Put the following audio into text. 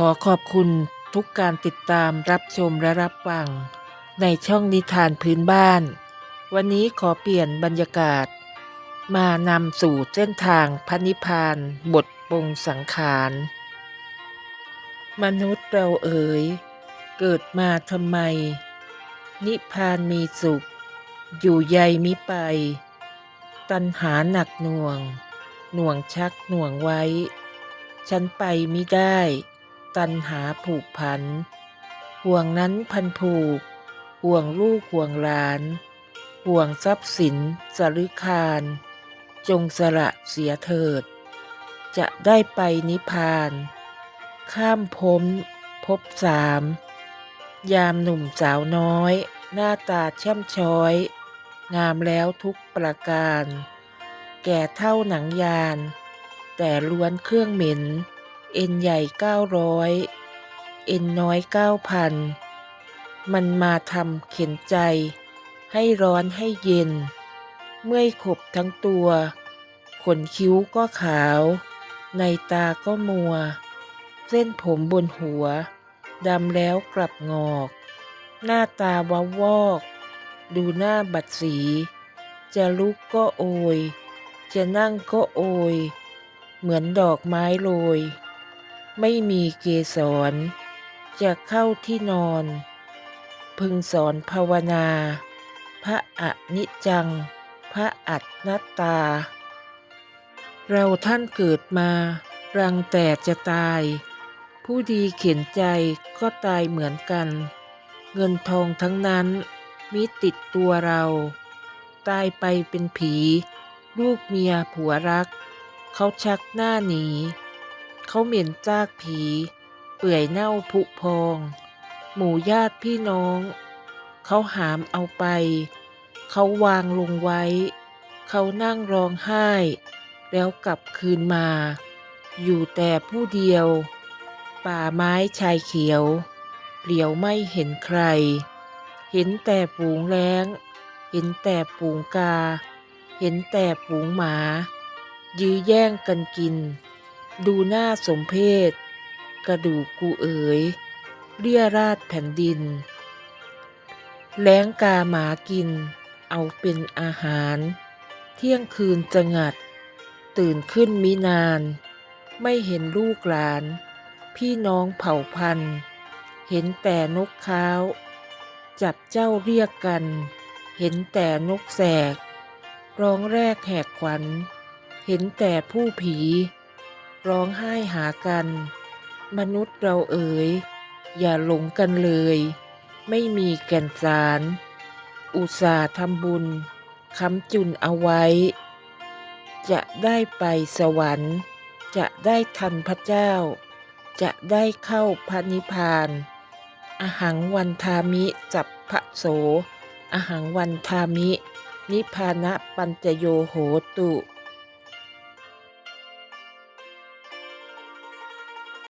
ขอขอบคุณทุกการติดตามรับชมและรับฟัง ในช่องนิทานพื้นบ้าน วันนี้ขอเปลี่ยนบรรยากาศ มานำสู่เส้นทางพระนิพานบทปงสังขาร มนุษย์เราเอ๋ย เกิดมาทำไม นิพานมีสุข อยู่ใยมิไป ตัณหาหนักหน่วง หน่วงชักหน่วงไว้ ฉันไปมิได้ ตัณหาผูกพัน ห่วงนั้นพันผูก ห่วงลูกห่วงหลาน ห่วงทรัพย์สินสรึคาร จงสละเสียเถิด จะได้ไปนิพพาน ข้ามพ้นพบสาม ยามหนุ่มสาวน้อย หน้าตาแช่มช้อย งามแล้วทุกประการ แก่เท่าหนังยาน แต่ล้วนเครื่องเหม็น เอ็นใหญ่เก้าร้อยเอ็นน้อยเก้าพันมันมาทำเข็นใจ ให้ร้อนให้เย็น เมื่อยขบทั้งตัว ขนคิ้วก็ขาว ในตาก็มัว เส้นผมบนหัว ดำแล้วกลับงอก หน้าตาวาววอก ดูหน้าบัดสี จะลุกก็โอย จะนั่งก็โอยเหมือนดอกไม้โรย ไม่มีเกสร จะเข้าที่นอน พึงสอนภาวนา พระอนิจจัง พระอัตนัตตา เราท่านเกิดมา รังแต่จะตาย ผู้ดีเข็นใจก็ตายเหมือนกัน เงินทองทั้งนั้นมิติดตัวเรา ตายไปเป็นผี ลูกเมียผัวรัก เขาชักหน้าหนี เขาเหม็นซากผี เปื่อยเน่าผุพอง หมู่ญาติพี่น้อง เขาหามเอาไป เขาวางลงไว้ เขานั่งร้องไห้ แล้วกลับคืนมา อยู่แต่ผู้เดียว ป่าไม้ชายเขียว เหลียวไม่เห็นใคร เห็นแต่ฝูงแร้ง เห็นแต่ฝูงกา เห็นแต่ฝูงหมา ยื้อแย่งกันกิน ดูหน้าสมเพศ กระดูกกูเอ๋ยเลี่ยราดแผ่นดิน แล้งกาหมากิน เอาเป็นอาหาร เที่ยงคืนจะงัด ตื่นขึ้นมินาน ไม่เห็นลูกหลาน พี่น้องเผ่าพันธุ์ เห็นแต่นกค้าว จับเจ้าเรียกกัน เห็นแต่นกแสก ร้องแรกแหกขวัญ เห็นแต่ผู้ผี ร้องไห้หากัน มนุษย์เราเอ๋ย อย่าหลงกันเลย ไม่มีแก่นสาร อุตส่าห์ทำบุญค้ำจุนเอาไว้ จะได้ไปสวรรค์ จะได้ทันพระเจ้า จะได้เข้าพระนิพพานอหังวันทามิจับพระโส อหังวันทามิ นิพพานะปัญจโยโหตุ